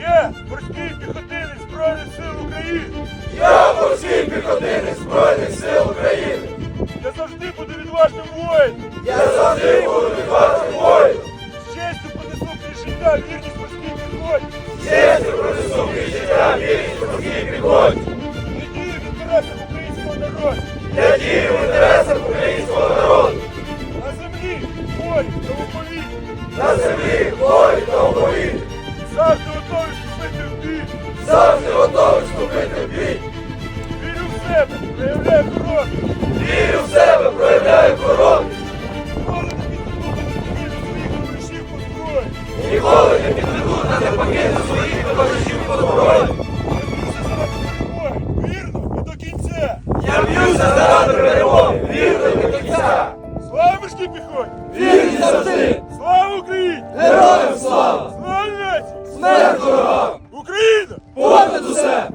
Я морський піхотинець Збройних сил України. Я морський піхотинець Збройних сил України. Я завжди буду відважним воїном. Я завжди буду відважним воїном. З честю понесу крізь життя вірність морській піхоті. Чесно пронесу крізь життя вірність морській піхоті. Не дію в інтересах українського народу. Я дію в інтересах українського народу. На землі, морі та у повітрі. На землі, в морі вступити в бій. Завжди готовий вступити в бій. Вірю в себе, проявляю хоробрість. Вірю в себе, проявляю хоробрість. Ніколи не підведу. Ніколи не непокину своїх товаришів по зброї. Вірно і до кінця. Я б'юся заради перемоги. Вірно і до кінця. Слава морській піхоті! Вірність завжди. Слава Україні! Героям слава! Нації! Україна! Понад усе!